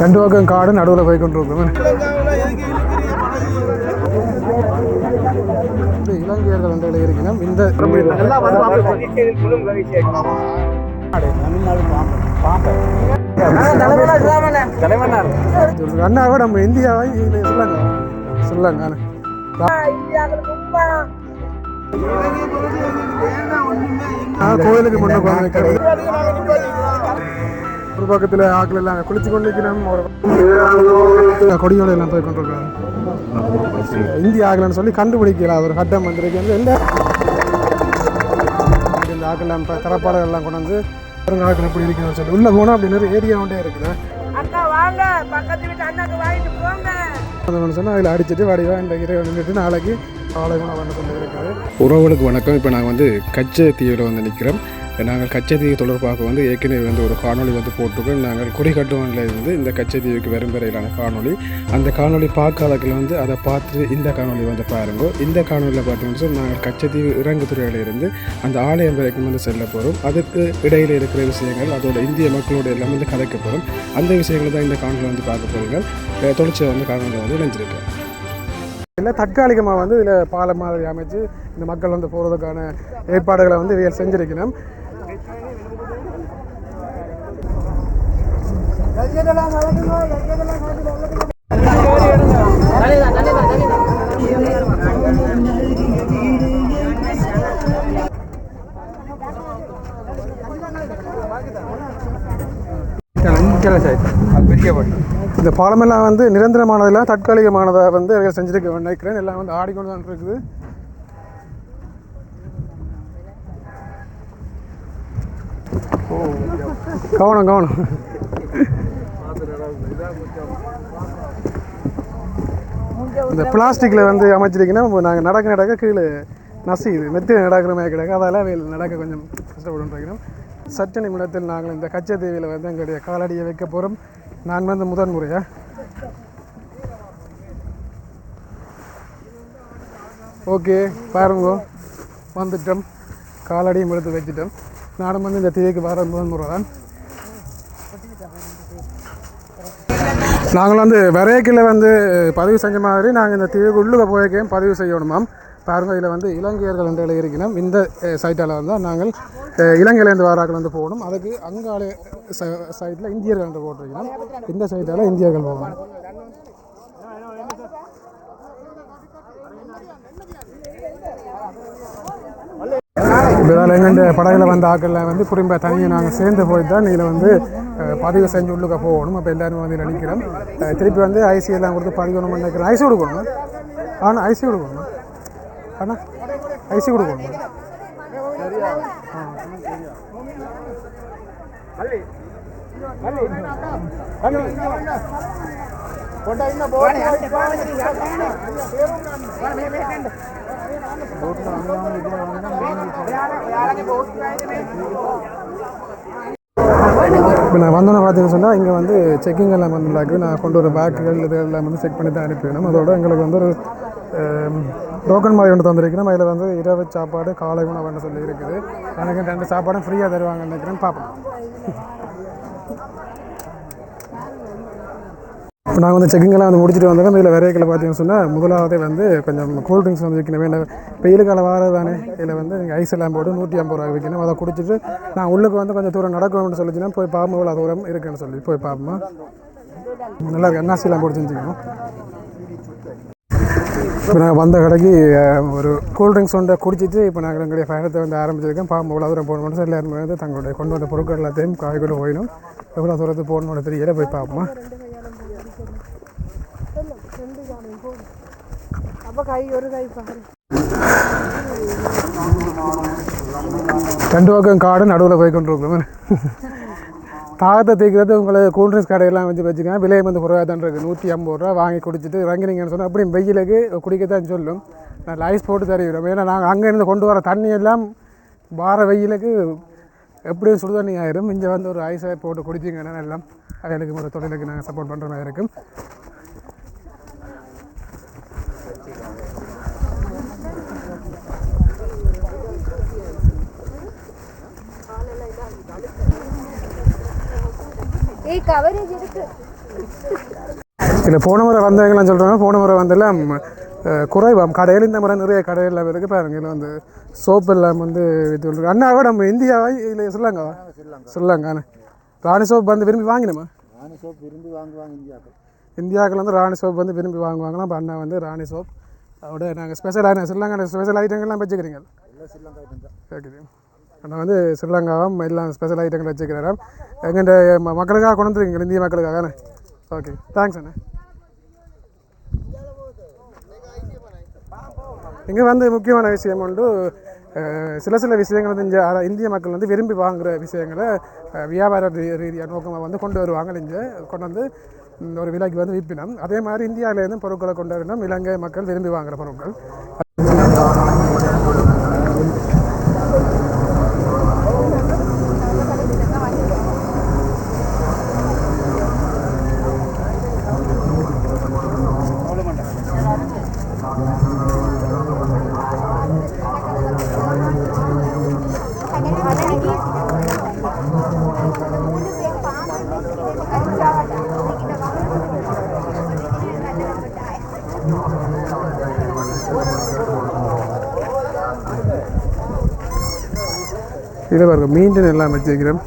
ரெண்டு பக்கம் காடு நடுவில் போய் கொண்டிருக்கோம் இது இலங்கையர்கள் என்ற இருக்கணும் இந்த அண்ணாவை நம்ம இந்தியாவை இது சொல்லுங்க சொல்லுங்க கோயிலுக்கு முன்ன கொண்டு வைக்கிறது ஒரு பக்கத்தில் ஆக்கள் எல்லாம் குளிச்சு கொண்டு நிற்கிறோம் ஒரு கொடியோட எல்லாம் போய் கொண்டிருக்காங்க. இந்திய ஆகலன்னு சொல்லி கண்டுபிடிக்கல. ஒரு கட்டம் வந்திருக்கு. வந்து எந்த இந்த ஆக்கெல்லாம் இப்போ தரப்பாடல் எல்லாம் கொண்டு வந்து பாருங்க ஆக்கள் எப்படி இருக்குன்னு சொல்லி உள்ளே போனால் அப்படி நிறைய ஏரியா ஒன்றே இருக்குது. அக்கா வாங்க. பக்கத்து வீட்டு அண்ணாக்கு வாங்கிட்டு போங்க. அது சொன்னால் அதில் அடிச்சுட்டு வடிவா இந்த நின்றுட்டு நாளைக்கு உணவு வந்து கொண்டு இருக்காரு உறவுகளுக்கு வணக்கம். இப்போ நாங்கள் வந்து கச்சை தீவில் வந்து நிற்கிறோம் நாங்கள் கச்சத்தீவு தொடர்பாக வந்து ஏற்கனவே வந்து ஒரு காணொளி வந்து போட்டிருக்கோம். நாங்கள் குறிகட்டுவனில் இருந்து இந்த கச்சத்தீவுக்கு வரும் வரையிலான காணொளி. அந்த காணொளி பார்க்காதக்கில் வந்து அதை பார்த்துட்டு இந்த காணொளி வந்து பாருங்க. இந்த காணொலியில் பார்த்தீங்கன்னா நாங்கள் கச்சத்தீவு இறங்கு துறையிலிருந்து அந்த ஆலயம் வரைக்கும் வந்து செல்ல போகிறோம் அதுக்கு இடையில் இருக்கிற விஷயங்கள் அதோட இந்திய மக்களோட எல்லாம் வந்து கதைக்க போகிறோம் அந்த விஷயங்களை தான் இந்த காணொலி வந்து பார்க்க போகிறீங்க தொடர்ச்சியை வந்து காணொலி வந்து இணைஞ்சிருக்கேன். இல்லை தற்காலிகமாக வந்து இதில் பாலம் மாதிரி அமைச்சு இந்த மக்கள் வந்து போகிறதுக்கான ஏற்பாடுகளை வந்து இவைகள் செஞ்சிருக்கணும். இந்த பாலமெல்லாம் வந்து நிரந்தரமானதில் தற்காலிகமானதை வந்து செஞ்சுருக்க செஞ்சிருக்க நினைக்கிறேன். எல்லாம் வந்து ஆடிக்கொண்டு தான் இருக்குது. கவனம் கவனம். இந்த பிளாஸ்டிக்கில் வந்து அமைச்சிருக்கீங்கன்னா நாங்கள் நடக்க நடக்க கீழே நசியுது மெத்தி நடக்கிற மாதிரி கிடக்கு. அதால் அவையில் நடக்க கொஞ்சம் கஷ்டப்படும் சற்று நிமிடத்தில் நாங்கள் இந்த கச்சத்தீவியில் வந்து எங்களுடைய காலடியை வைக்க போகிறோம் நான் வந்து முதன் முறையாக ஓகே பாருங்க. வந்துட்டோம். காலடியும் எடுத்து வச்சுட்டோம். நானும் வந்து இந்த தீவுக்கு வர முதன் முறை தான் நாங்கள் வந்து விரைக்கில் வந்து பதிவு செஞ்ச மாதிரி நாங்கள் இந்த தீவு உள்ளுக போயிருக்கேன் பதிவு செய்யணுமாம் பாருங்கள் இதில் வந்து இலங்கையர்கள் என்று இருக்கணும் இந்த சைட்டால் வந்து நாங்கள் இலங்கையிலேருந்து வாராக்கள் வந்து போகணும். அதுக்கு அங்காலே சைட்டில் இந்தியர்கள் என்று போட்டிருக்கணும் இந்த சைட்டால் இந்தியர்கள் போகணும். இதனால் எங்கள் படகில் வந்த ஆக்களில் வந்து குடும்ப தனியை நாங்கள் சேர்ந்து போய் தான் இதில் வந்து பதிவு செஞ்சு உள்ளுக்க போகணும். அப்போ எல்லாருமே வந்து நினைக்கிறோம். திருப்பி வந்து ஐசி எல்லாம் கொடுத்து பதிக்கணும்னு நினைக்கிறோம் ஐசி கொடுக்கணும். ஆனால் ஐசி கொடுக்கணும். அண்ணா ஐசி கொடுக்கணும். இப்போ நான் வந்தோன்னே பார்த்தீங்கன்னு சொன்னால் இங்கே வந்து செக்கிங் எல்லாம் வந்து நான் கொண்டு வர பேக்குகள் இது எல்லாம் வந்து செக் பண்ணி தான் அனுப்பிடணும் அதோட எங்களுக்கு வந்து ஒரு டோக்கன் மாதிரி ஒன்று தந்திருக்கிறோம் அதில் வந்து இரவு சாப்பாடு காலை உணவுன்னு சொல்லி இருக்குது. எனக்கு ரெண்டு சாப்பாடும் ஃப்ரீயாக தருவாங்கன்னு நினைக்கிறேன். பார்ப்போம். நாங்கள் வந்து செக்கிங்கெல்லாம் வந்து முடிச்சுட்டு வந்தோம் இதில் விரைக்கில் பார்த்தீங்கன்னு சொன்னால் முதலாவது வந்து கொஞ்சம் கூல் ட்ரிங்க்ஸ் வந்து விற்கணும் வேண்டாம். வெயில் காலம் வாரது தானே. இதில் வந்து ஐஸ் எல்லாம் போட்டு நூற்றி ஐம்பது ரூபா விற்கணும் அதை குடிச்சிட்டு நான் உள்ளுக்கு வந்து கொஞ்சம் தூரம் நடக்கணும்னு சொல்லிச்சுன்னா போய் பார்ப்போம் இவ்வளோ தூரம் இருக்குன்னு சொல்லி போய் பார்ப்போமா நல்லா எண்ணாசிலாம் போட்டு செஞ்சுக்கணும். இப்போ நாங்கள் வந்த கடைக்கு ஒரு கூல் ட்ரிங்க்ஸ் ஒன்றை குடிச்சிட்டு இப்போ நாங்கள் எங்களுடைய பயணத்தை வந்து ஆரம்பிச்சிருக்கேன் பாம்பு எவ்வளோ தூரம் போகணும்னு சொல்லி எல்லாருமே வந்து தங்களுடைய கொண்டு வந்த பொருட்கள் எல்லாத்தையும் காய்கறி போயிடும். எவ்வளோ தூரத்துக்கு போகணும்னு தெரியல போய் பார்ப்போமா அப்ப ஒரு பாரு ரெண்டு பக்கம் காடு நடுவில் போய் கொண்டிருக்கோம் தாகத்தை தீக்கிறது உங்களை கூல்ட்ரிங்க்ஸ் கடையெல்லாம் வச்சு வச்சுக்கோங்க விலை வந்து குறைவாக தான் இருக்குது நூற்றி ஐம்பது ரூபா வாங்கி குடிச்சிட்டு இறங்கினீங்கன்னு சொன்னால் அப்படி வெயிலுக்கு குடிக்க தான் சொல்லும் நான் ஐஸ் போட்டு தருகிறோம் ஏன்னா நாங்கள் அங்கேருந்து கொண்டு வர தண்ணி எல்லாம் வார வெயிலுக்கு எப்படியும் சுடு தண்ணி ஆயிரும் இங்கே வந்து ஒரு ஐஸை போட்டு குடிச்சிங்கன்னா எல்லாம் அவங்களுக்கு ஒரு தொழிலுக்கு நாங்கள் சப்போர்ட் பண்ணுற மாதிரி இருக்கும் ஏய் கவரேஜ் இருக்கு. இல்லை போன முறை வந்தவங்களாம் சொல்கிறாங்க போன முறை வந்தெல்லாம் குறைவாம் கடையில் இந்த முறை நிறைய கடையில் இருக்குது. பாருங்க இதில் வந்து சோப்பு எல்லாம் வந்து இது இருக்கு. அண்ணாவா நம்ம இந்தியாவா இல்லை ஸ்ரீலங்காவா ஸ்ரீலங்காண்ணே ராணி சோப் வந்து விரும்பி வாங்கினோமா? ராணி சோப் விரும்பி வாங்குவாங்க இந்தியாவுக்கு. இந்தியாவுக்குள்ள வந்து ராணி சோப் வந்து விரும்பி வாங்குவாங்களாம். இப்போ அண்ணா வந்து ராணி சோப் அதோட நாங்கள் ஸ்பெஷலான ஸ்ரீலங்கா ஸ்பெஷல் ஐட்டங்கள்லாம் வச்சுக்கிறீங்க? எல்லாம் நான் வந்து ஸ்ரீலங்காவும் எல்லாம் ஸ்பெஷல் ஐட்டங்கள் வச்சுக்கிறேன் எங்கள்கிட்ட ம- மக்களுக்காக கொண்டு வந்துருக்கீங்க இந்திய மக்களுக்காக ஓகே தேங்க்ஸ் அண்ணே. இங்கே வந்து முக்கியமான விஷயம் உண்டு சில சில விஷயங்கள் வந்து இங்கே இந்திய மக்கள் வந்து விரும்பி வாங்குகிற விஷயங்களை வியாபார ரீ- ரீதியாக நோக்கமாக வந்து கொண்டு வருவாங்க இங்கே. கொண்டு வந்து ஒரு விலைக்கு வந்து விற்பினம். அதே மாதிரி இந்தியாவிலேருந்து பொருட்களை கொண்டு வரணும். இலங்கை மக்கள் விரும்பி வாங்குகிற பொருட்கள். இதில் பாருங்கள் மீண்டும் எல்லாம் வச்சுக்கிறேன்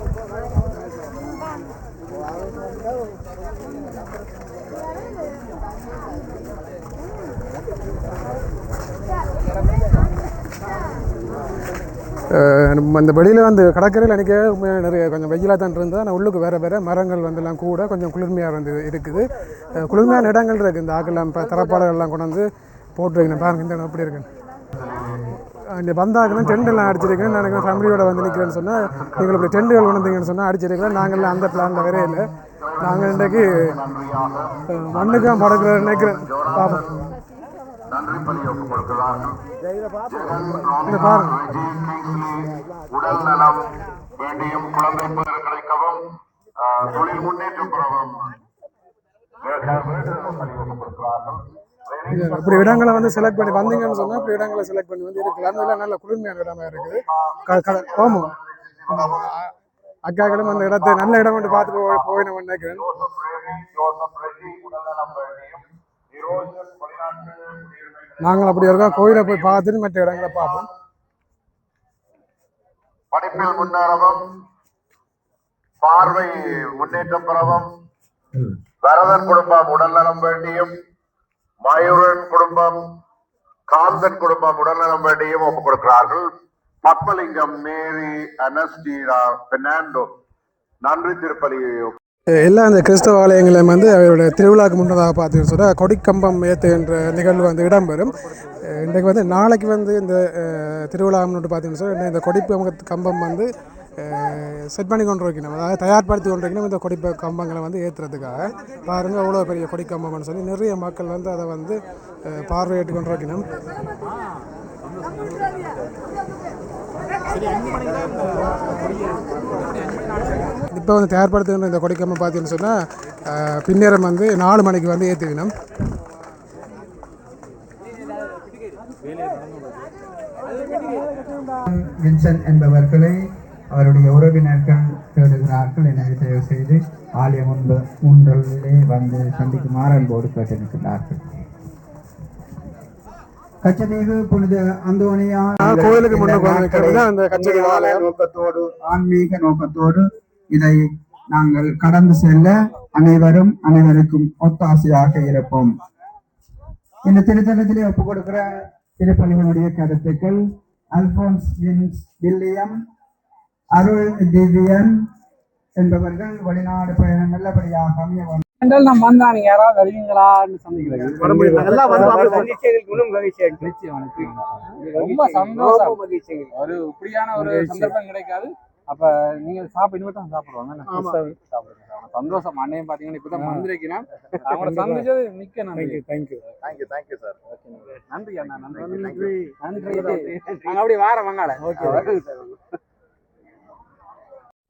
நம்ம அந்த வெளியில் வந்து கடற்கரையில் அன்றைக்கே உண்மையாக நிறைய கொஞ்சம் வெயிலாக தான் இருந்தது ஆனால் உள்ளுக்கு வேறு வேறு மரங்கள் வந்துலாம் கூட கொஞ்சம் குளிர்மையாக வந்து இருக்குது. குளிர்மையான இடங்கள் இருக்குது இந்த ஆக்கெல்லாம் இப்போ தரப்பாளர்கள்லாம் கொண்டு வந்து போட்டு வைக்கணும். பாருங்க இந்த இடம் எப்படி இருக்குன்னு. இங்கே பந்தாக்கெல்லாம் டென்ட் எல்லாம் அடிச்சிருக்கேன் நான் ஃபேமிலியோடு ஃபேமிலியோட வந்து நிற்கிறேன்னு சொன்னால் நீங்கள் இப்படி டென்ட்டுகள் சொன்னால் அடிச்சிருக்கிறேன். நாங்கள்லாம் அந்த பிளானில் வேறே இல்லை. நாங்கள் இன்றைக்கு அஹ், மண்ணுக்காக படக்கிற நினைக்கிறேன். பார்ப்போம் நன்றி பலி ஒப்புக் கொடுக்கிறார்கள் இந்த பாருங்க உடல் நலம் வேண்டியும் குழந்தை பேர் கிடைக்கவும் தொழில் முன்னேற்றம் பெறவும். இப்படி இடங்களை வந்து செலக்ட் பண்ணி வந்தீங்கன்னு சொன்னால் இப்படி இடங்களை செலக்ட் பண்ணி வந்து இருக்கலாம். இதெல்லாம் நல்ல குளிர்மையான இடமா இருக்குது. ஆமாம் அக்காக்களும் அந்த இடத்தை நல்ல இடம் வந்து பார்த்து போய் போயினோம் நினைக்கிறேன். நாங்கள் அப்படி இருக்கோம். கோயிலை போய் பார்த்துட்டு மற்ற இடங்களை பார்ப்போம். படிப்பில் முன்னேறவும் பார்வை முன்னேற்றம் பெறவும் வரதன் குடும்பம் உடல்நலம் வேண்டியும் மயூரன் குடும்பம் காந்தன் குடும்பம் உடல்நலம் வேண்டியும் ஒப்புக் கொடுக்கிறார்கள். பத்மலிங்கம் மேரி அனஸ்டீரா பெர்னாண்டோ நன்றி திருப்பலி எல்லா அந்த கிறிஸ்தவ ஆலயங்களையும் வந்து அவருடைய திருவிழாவுக்கு முன்னதாக பார்த்தீங்கன்னு சொன்னால் கொடிக்கம்பம் ஏற்றுகின்ற நிகழ்வு வந்து இடம்பெறும். இன்றைக்கு வந்து நாளைக்கு வந்து இந்த திருவிழா முன்னிட்டு பார்த்தீங்கன்னு சொன்னால் இந்த கொடிப்பம் கம்பம் வந்து செட் பண்ணி கொண்டு வைக்கணும் அதாவது தயார்படுத்தி கொண்டு வைக்கணும் இந்த கொடி கம்பங்களை வந்து ஏற்றுறதுக்காக பாருங்கள் அவ்வளோ பெரிய கொடிக்கம்பம்னு சொல்லி நிறைய மக்கள் வந்து அதை வந்து பார்வையிட்டு கொண்டு வைக்கணும் இப்போ வந்து தயார்படுத்துகின்ற இந்த கொடிக்கம்பம் பார்த்தீங்கன்னு சொன்னால் பின்னேரம் வந்து நாலு மணிக்கு வந்து ஏற்றுவினோம் வின்சென்ட் என்பவர்களை அவருடைய உறவினர்கள் தேடுகிறார்கள் எனவே தயவு செய்து ஆலயம் முன்பு முன்றலிலே வந்து சந்திக்குமாறு அன்போடு கேட்டிருக்கிறார்கள் கச்சதீவு புனித அந்தோனியா கோயிலுக்கு ஆலயம். நோக்கத்தோடு ஆன்மீக நோக்கத்தோடு இதை நாங்கள் கடந்து செல்ல அனைவரும் அனைவருக்கும் ஒத்தாசையாக இருப்போம். இந்த திருத்தலத்திலே ஒப்புக் கொடுக்கிற திருப்பலிகளுடைய கருத்துக்கள் Alphonse Vince William Arul Divyan என்பவர்கள் வெளிநாடு பயணம் நல்லபடியாக அமைய வேண்டும். என்றால் நான் வந்தான் யாராவது வருவீங்களான்னு நிச்சயம். ரொம்ப சந்தோஷம். ஒரு இப்படியான ஒரு சந்தர்ப்பம் கிடைக்காது. அப்ப நீங்க சாப்பிட்டு இனிமே தான் சாப்பிடுவாங்க. சாப்பிடுங்க. சந்தோஷம். அண்ணையும் பாத்தீங்கன்னா இப்பதான் வந்திருக்கிறேன் அவங்கள சந்திச்சது மிக்க நன்றி. தேங்க்யூ தேங்க்யூ தேங்க்யூ சார் நன்றி அண்ணா. நன்றி. நன்றி. நன்றி. நாங்க அப்படி வார வங்காள ஓகே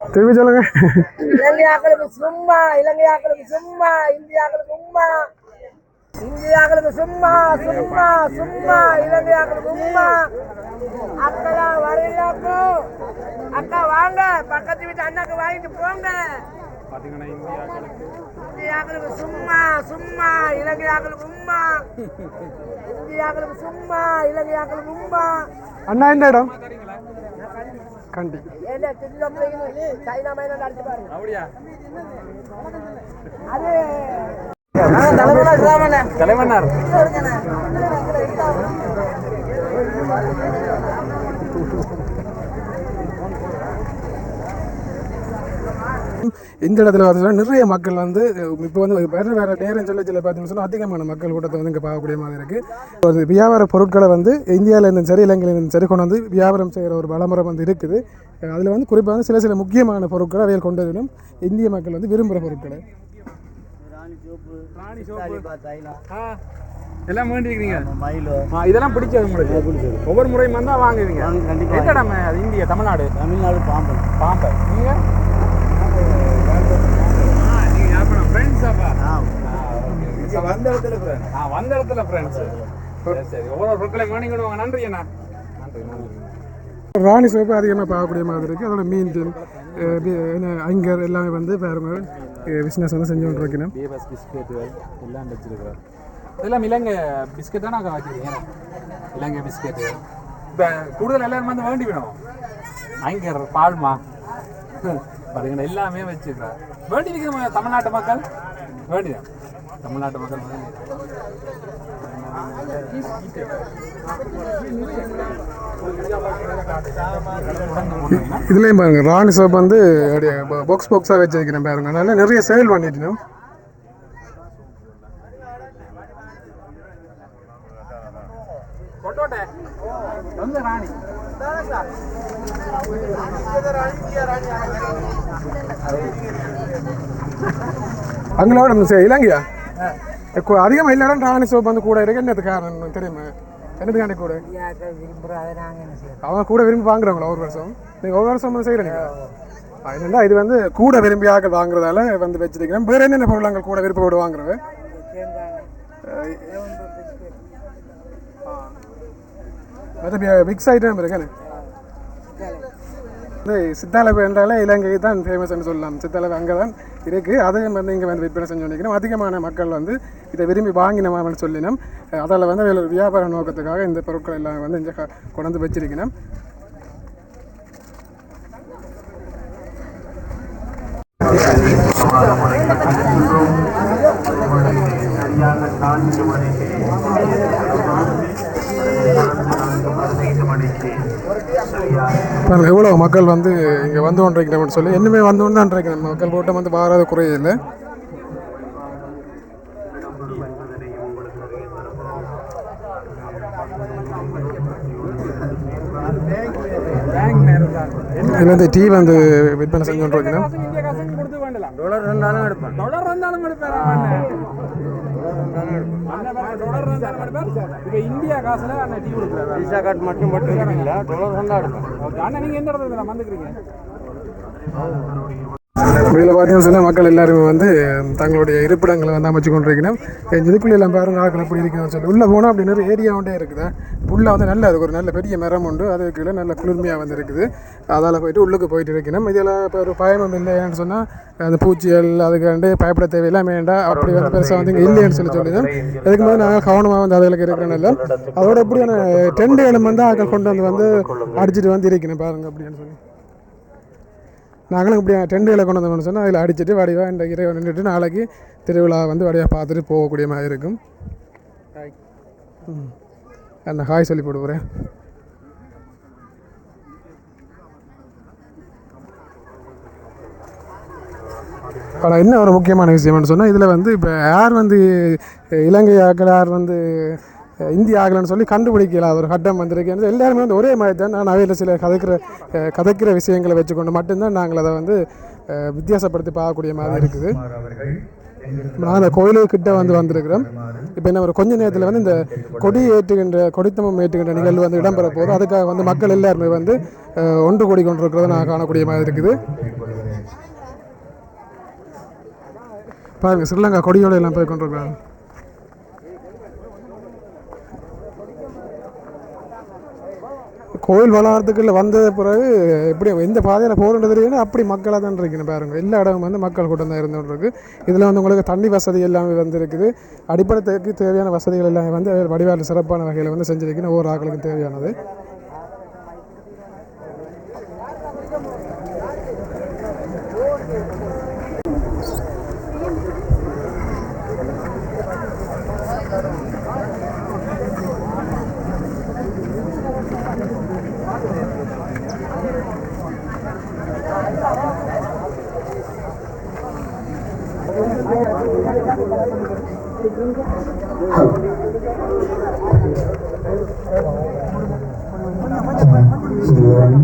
திரும்பி சொல்லுங்க. இலங்கையாக்களுக்கு சும்மா இலங்கையாக்களுக்கு சும்மா இந்தியாக்களுக்கு உம்மா இந்தியாக்களுக்கு சும்மா சும்மா சும்மா இலங்கையாக்களுக்கு உம்மா அக்கெல்லாம் வரலாக்கும் அக்கா. வாங்க. பக்கத்து வீட்டு அண்ணாக்கு வாங்கிட்டு போங்க. இந்தியாக்களுக்கு சும்மா சும்மா. இலங்கையாக்களுக்கு உம்மா. இந்தியாக்களுக்கு சும்மா. இலங்கையாக்களுக்கு உம்மா. அண்ணா இந்த இடம்? கண்டி. பிள்ளைங்க சைனா மைனா அடிச்சு பாருங்க அப்படியா? அது தலைவனார் இந்த இடத்துல பார்த்தீங்கன்னா நிறைய மக்கள் வந்து இப்போ வந்து வேறு வேறு நேரம் சொல்ல சொல்ல பார்த்தீங்கன்னு சொன்னால் அதிகமான மக்கள் கூட்டத்தை வந்து இங்கே பார்க்கக்கூடிய மாதிரி இருக்குது ஒரு வியாபார பொருட்களை வந்து இந்தியாவில் இருந்தும் சரி இலங்கையில் இருந்தும் சரி கொண்டு வந்து வியாபாரம் செய்கிற ஒரு வளமுறை வந்து இருக்குது. அதில் வந்து குறிப்பாக வந்து சில சில முக்கியமான பொருட்களை அவையில் கொண்டு வரணும். இந்திய மக்கள் வந்து விரும்புகிற பொருட்களை. ராணி சோப்பு. ஆ எல்லாம் ஆ இதெல்லாம் பிடிச்சது உங்களுக்கு? ஒவ்வொரு முறையும் வந்தா வாங்குவீங்க. கண்டிப்பா. எந்த இடம் அது இந்தியா தமிழ்நாடு? தமிழ்நாடு பாம்பன். பாம்பை நீங்க? வந்த இடத்துல. ஆ வந்த இடத்துல ஃப்ரெண்ட்ஸ் சரி சரி. ஒவ்வொரு பொருட்களையும் வாங்கிடுவாங்க நன்றி அண்ணா. நன்றி நன்றி. ராணி சோப்பு அதிகமாக பார்க்கக்கூடிய மாதிரி இருக்குது அதோட மீன் அங்கர் எல்லாமே வந்து பாருங்க. பிஸ்னஸ் வந்து செஞ்சு கொண்டு வைக்கணும் பிஎஸ் பிஸ்கெட்டுகள் எல்லாம் வச்சிருக்கிறோம் இதெல்லாம் இலங்கை பிஸ்கெட் தானே வச்சிருக்கீங்க இலங்கை பிஸ்கெட்டு இப்போ கூடுதல் எல்லாரும் வந்து வேண்டி வேணும். ஐங்கர் பால்மா. பார்த்தீங்கன்னா எல்லாமே வச்சிருக்கிறேன் வேண்டி இருக்கிற தமிழ்நாட்டு மக்கள்? வேண்டிதான். தமிழ்நாட்டு மக்கள் இதுலேயும் பாருங்க ராணி சோப் வந்து அப்படியே பாக்ஸ் பாக்ஸாக வச்சு வைக்கிறேன் பாருங்க. அதனால நிறைய சேல் பண்ணிட்டோம் சரி இலங்கையா? அதிகமாக இல்லைனா ராணி சோப் வந்து கூட இருக்கு என்னது காரணம் தெரியுமா என்னதுக்காண்டி கூட அவங்க கூட விரும்பி வாங்குறவங்களா ஒரு வருஷம் நீங்கள் ஒவ்வொரு வருஷம் வந்து செய்கிறீங்க என்னென்னா இது வந்து கூட விரும்பி ஆக்கள் வாங்குறதால வந்து வச்சிருக்கிறேன் வேறு என்னென்ன பொருள் அங்கே கூட விருப்பப்பட்டு வாங்குறவன் மற்ற மிக்ஸ் ஐட்டம் இருக்கேன்னு இந்த சித்தாளவு என்றாலே இலங்கை தான் ஃபேமஸ்ன்னு சொல்லலாம். சித்தாளவு அங்கே தான் இருக்குது அதையும் வந்து இங்கே வந்து விற்பனை செஞ்சு நினைக்கணும் அதிகமான மக்கள் வந்து இதை விரும்பி வாங்கினோம்னு சொல்லினோம். அதில் வந்து வியாபார நோக்கத்துக்காக இந்த பொருட்கள் எல்லாம் வந்து இங்கே க- சரியாக வந்து வச்சிருக்கணும் பாருங்க எவ்வளோ மக்கள் வந்து இங்கே வந்து கொண்டிருக்கிறோம்னு சொல்லி இன்னுமே வந்து கொண்டு தான் இருக்கிறோம் மக்கள் கூட்டம் வந்து வாராத குறையில்லை இதில் வந்து டீ வந்து விற்பனை செஞ்சு கொண்டிருக்கிறோம் இப்போ இந்தியா காசுல அண்ணன் டீ கொடுக்குறாரு விசா கார்டு மட்டும் மட்டும் இருக்குங்களா டாலர் இருந்தால் இருக்கும் ஓகே அண்ணன் நீங்க எந்த இடத்துல வந்துக்கிறீங்க? இதில் பார்த்தீங்கன்னு சொன்னால் மக்கள் எல்லாருமே வந்து தங்களுடைய இருப்பிடங்களை வந்து அமைச்சு கொண்டிருக்கணும். இதுக்குள்ளே எல்லாம் பாருங்க ஆக்கள் எப்படி இருக்குன்னு சொல்லி. உள்ளே போனால் அப்படின்னு ஒரு ஏரியா ஒன்றே இருக்குது. புல்லாக வந்து நல்ல அதுக்கு ஒரு நல்ல பெரிய மரம் உண்டு. அது கீழே நல்ல குளிர்மையாக வந்து இருக்குது. அதால் போயிட்டு உள்ளுக்கு போயிட்டு இருக்கணும். இதில் இப்போ ஒரு பயணம் இல்லைன்னு சொன்னால் அந்த பூச்சிகள் அதுக்காண்டு பயப்பட தேவையெல்லாம் வேண்டாம். அப்படி வந்து பெருசாக வந்து இங்கே இல்லைன்னு சொல்லி சொல்லிதான். அதுக்கு மாதிரி நாங்கள் கவனமாக வந்து அதுகளுக்கு இருக்கிறனால அதோட எப்படியான டெண்டுகளும் வந்து ஆக்கள் கொண்டு வந்து வந்து அடிச்சிட்டு வந்து இருக்கணும் பாருங்க அப்படின்னு சொல்லி. நாங்களும் இப்படி டெண்டுகளை கொண்டு வந்தோம்னு சொன்னால் அதில் அடிச்சுட்டு வடிவாக இந்த இறைவன் நின்றுட்டு நாளைக்கு திருவிழா வந்து வடிவாக பார்த்துட்டு போகக்கூடிய மாதிரி இருக்கும் ம். அந்த ஹாய் சொல்லி போட்டு போகிறேன் ஆனால் என்ன ஒரு முக்கியமான விஷயம்னு சொன்னால் இதில் வந்து இப்போ யார் வந்து இலங்கை ஆக்கள் யார் வந்து இந்திய ஆகலன்னு சொல்லி கண்டுபிடிக்கல அது ஒரு கட்டம் வந்திருக்கு எல்லாருமே வந்து ஒரே மாதிரி தான் நான் அவையில் சில கதைக்கிற கதைக்கிற விஷயங்களை வச்சுக்கொண்டு மட்டும்தான் நாங்கள் அதை வந்து வித்தியாசப்படுத்தி பார்க்கக்கூடிய மாதிரி இருக்குது. நான் அந்த கோயிலுக்கு கிட்ட வந்து வந்திருக்கிறோம். இப்போ என்ன ஒரு கொஞ்ச நேரத்தில் வந்து இந்த கொடி ஏற்றுகின்ற கொடித்தமம் ஏற்றுகின்ற நிகழ்வு வந்து இடம்பெற போகுது. அதுக்காக வந்து மக்கள் எல்லாருமே வந்து ஒன்று கூடி கொண்டிருக்கிறத நான் காணக்கூடிய மாதிரி இருக்குது. பாருங்க ஸ்ரீலங்கா கொடியோடு எல்லாம் போய் கொண்டிருக்கிறாங்க. கோயில் வளாகத்துக்குள்ளே வந்த பிறகு எப்படி எந்த பாதையில் போகிறது தெரியல அப்படி மக்களாக தான் இருக்கணும் பாருங்கள் எல்லா இடமும் வந்து மக்கள் கூட்டம் தான் இருந்துகிட்டு இதில் வந்து உங்களுக்கு தண்ணி வசதி எல்லாமே வந்து இருக்குது அடிப்படைக்கு தேவையான வசதிகள் எல்லாமே வந்து வடிவாளர் சிறப்பான வகையில் வந்து செஞ்சிருக்கணும் ஒவ்வொரு ஆக்களுக்கும் தேவையானது. சிறுவன்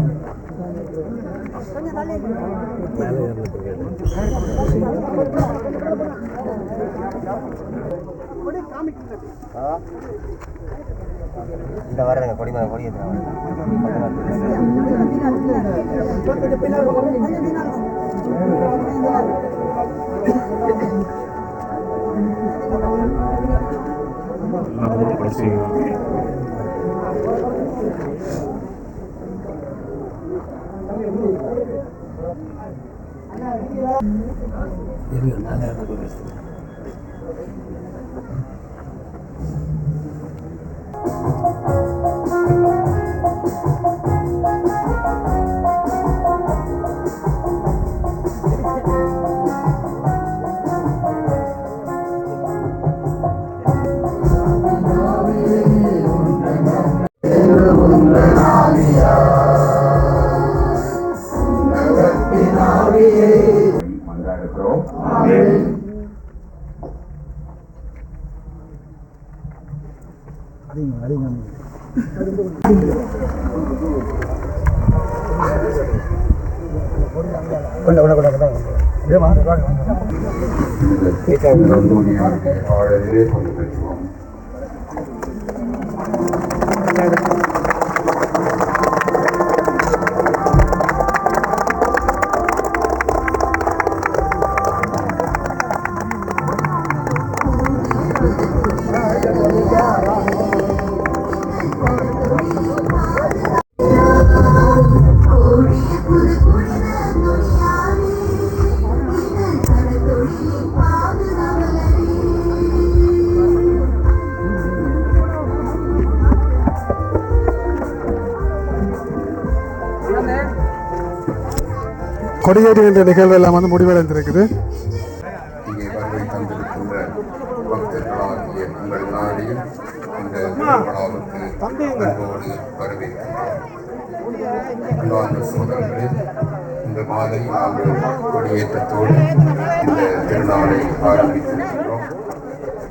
இந்த வரங்க கொடிமர கொடி மன்றாடுகிறோம் Thank you. ஆழலிலே கொண்டு பெற்றோம் கொடியேறி என்ற நிகழ்வு எல்லாம் வந்து முடிவடைந்திருக்குது. இங்கே இந்த இந்த மாலை நாங்கள் கொடியேற்றத்தோடு இந்த திருநாளை ஆரம்பித்திருக்கின்றோம்.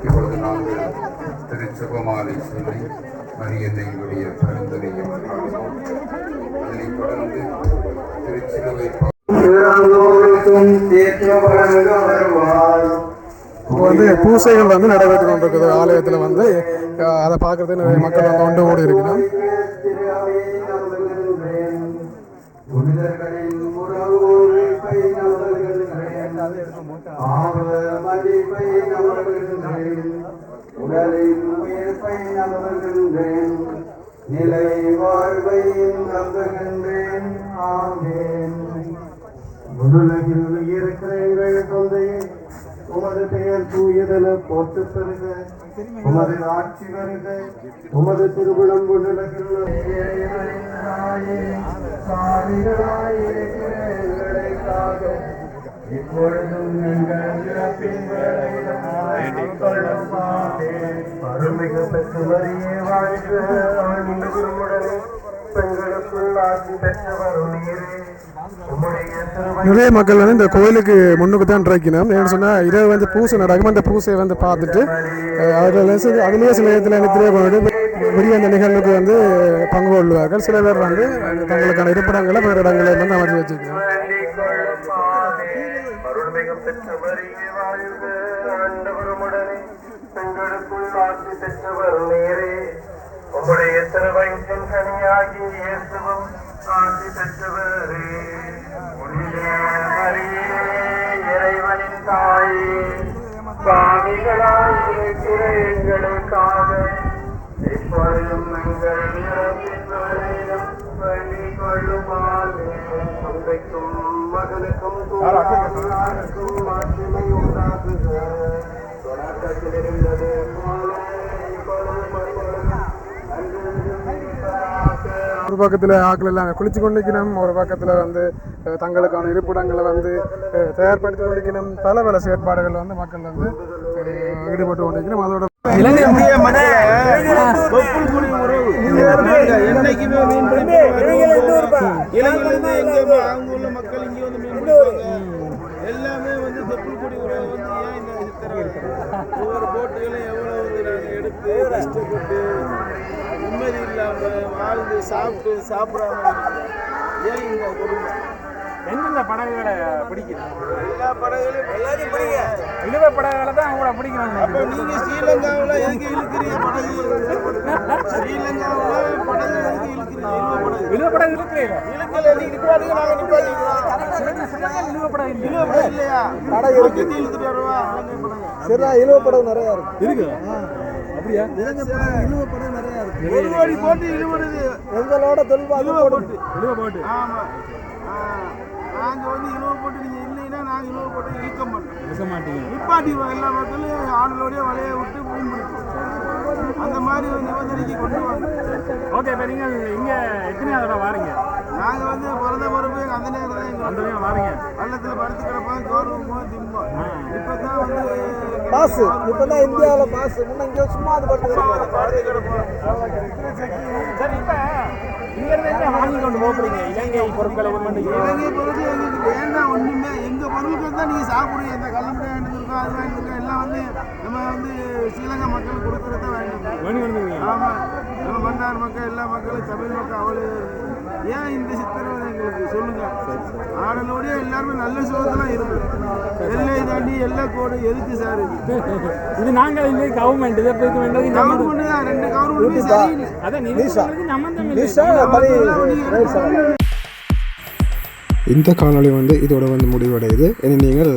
இப்பொழுது நாங்கள் திருச்செபமாலை சொல்லி மரியன்னையுடைய வந்து பூசைகள் வந்து நடைபெற்று கொண்டிருக்குது ஆலயத்தில் வந்து அதை பார்க்கறதுக்கு நிறைய மக்கள் வந்து ஒன்று ஓடி இருக்கிறோம் உடலின் உயிர்ப்பை நம்புகின்றேன் நிலை வாழ்வையும் நம்புகின்றேன் ஆமேன். முதலகில் இருக்கிற எங்கள் உமது பெயர் தூயதென போற்று பெறுக உமது ஆட்சி வருக. உமது திருவிழம் இப்பொழுதும் பெற்று வரியே வாழ்க. குருமுடனே நிறைய மக்கள் வந்து இந்த கோயிலுக்கு முன்னுக்கு தான் இருக்கணும் ஏன்னு சொன்னால் இதை வந்து பூசை நடக்கும்? அந்த பூசையை வந்து பார்த்துட்டு அதில் அதுலேயே சில இடத்துல எனக்கு தெரிய பெரிய அந்த நிகழ்வுக்கு வந்து பங்கு கொள்வார்கள். சில பேர் வந்து தங்களுக்கான இருப்பிடங்களை வேறு இடங்களை வந்து அமைச்சு வச்சுக்கலாம் வேண்டிக் கொள்ளுமாமே. பெற்றவர் நீரே உம்முடைய திருவயிற்றின் கனியாகி இயேசுவும் ஆசி பெற்றவரே. புனித மரியே இறைவனின் தாயே. பாவிகளாய் இருக்கிற எங்களுக்காக இப்பொழுதும் எங்கள் இறப்பின் கொள்ளுமாறு தந்தைக்கும் மகனுக்கும் தூயாருக்கும் மாட்சிமை தொடக்கத்தில் இருந்தது போல ஒரு பக்கத்தில் ஆக்கள் எல்லாம் குளிச்சு கொண்டிருக்கணும். ஒரு பக்கத்தில் வந்து தங்களுக்கான இருப்பிடங்களை வந்து தயார்படுத்தி கொண்டிருக்கணும். பல பல செயற்பாடுகள் வந்து மக்கள் வந்து ஈடுபட்டு கொண்டிருக்கணும். அதோட என்னைக்குமே மக்கள் இங்க வந்து எல்லாமே வந்து தொப்புள்குடி உறவு வந்து ஏன் இந்த சித்திரம் ஒவ்வொரு போட்டுகளும் எவ்வளவு நாங்கள் எடுத்து கஷ்டப்பட்டு நிம்மதி இல்லாம வாழ்ந்து சாப்பிட்டு சாப்பிடாம. ஏன் இந்த கொடுமை எந்தெந்த படகுகளை பிடிக்கிறோம் எல்லா படகுகளையும் எல்லாத்தையும் பிடிங்க. இழுவை படகுகளை தான் கூட பிடிக்கணும் அப்ப நீங்க ஸ்ரீலங்காவுல எதுக்கு இழுக்கிறீங்க படகு? ஸ்ரீலங்காவுல படகு எதுக்கு இழுக்கிறீங்க? இழுவ படகு. இழுவை படகு இருக்கிறீங்க இழுக்கல நீங்க நிப்பாட்டுங்க நாங்க நிப்பாட்டிக்கிறோம் இழுவை படகு இழுவ படகு இல்லையா? படகு இருக்கு. இழுத்துட்டு வருவா இலங்கை படகு. அப்படியா? ஒரு கோடி போட்டு இழுவுறது எங்களோட இழுவ போட்டு. இழுவை போட்டு. ஆமா. ஆ, நாங்க வந்து இழுவ போட்டு நீங்க இல்லைன்னா நாங்க இழுவ போட்டு இழுக்க மாட்டோம். மாட்டீங்க. நிப்பாட்டிடுவோம் எல்லா மக்களும் ஆளுடைய வலையை விட்டு அந்த மாதிரி நிபந்தனைக்கு கொண்டு வாங்க. ஓகே இப்போ நீங்கள் இங்கே எத்தனையாவது வாரீங்க? நாங்க வந்து பிறந்த பிறப்பு அந்த நேரம் தான் எங்களுக்கு அந்த நேரம் வாரீங்க. பள்ளத்துல படுத்து கிடப்போம் கௌரவமும் திம்போம். இப்பதான் வந்து பாஸ் இப்பதான் இந்தியாவுல பாஸ் முன்ன இங்க சும்மா அது கிடப்போம் சரி இப்போ இங்கேருந்து வாங்கி கொண்டு போகிறீங்க இலங்கை பொருட்களை இலங்கை பொருட்கள் எங்களுக்கு வேண்டாம் ஒண்ணுமே எங்க பொருட்கள் தான் நீங்க சாப்பிடுறீங்க. இந்த கல்லம்படி வாங்கிட்டு அது வாங்கிட்டு எல்லாம் வந்து நம்ம வந்து ஸ்ரீலங்கா மக்கள் கொடுக்கறத வாங்கிட்டு வேணி வந்துருவீங்க ஆமா. நம்ம மன்னார் மக்கள் எல்லா மக்களும் தமிழ் மக்கள் அவ்வளவு ஏன் இந்த சித்திரவதை எங்களுக்கு சொல்லுங்க? ஆடலோடய எல்லாருமே நல்ல சுகத்தெல்லாம் இருக்கு எல்லை தாண்டி எல்லா கோடு எதுக்கு சார் இது? இது நாங்கள் இல்லை கவர்மெண்ட் இதை போய் கவர்மெண்ட் தான். ரெண்டு கவர்மெண்ட்டுமே சரியில்லை அதான் இல்லை இந்த காணொளி வந்து இதோட வந்து முடிவடையுது. இனி நீங்கள்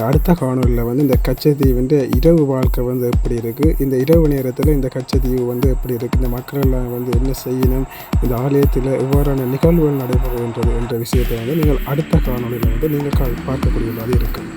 அடுத்த காணொளியில் வந்து இந்த கச்சத்தீவின் இரவு வாழ்க்கை வந்து எப்படி இருக்குது இந்த இரவு நேரத்தில் இந்த கச்சத்தீவு வந்து எப்படி இருக்குது இந்த மக்கள் எல்லாம் வந்து என்ன செய்யணும் இந்த ஆலயத்தில் எவ்வாறான நிகழ்வுகள் நடைபெறுகின்றது என்ற விஷயத்தை வந்து நீங்கள் அடுத்த காணொளியில் வந்து நீங்கள் பார்க்கக்கூடிய பார்க்கக்கூடியதாக இருக்கும்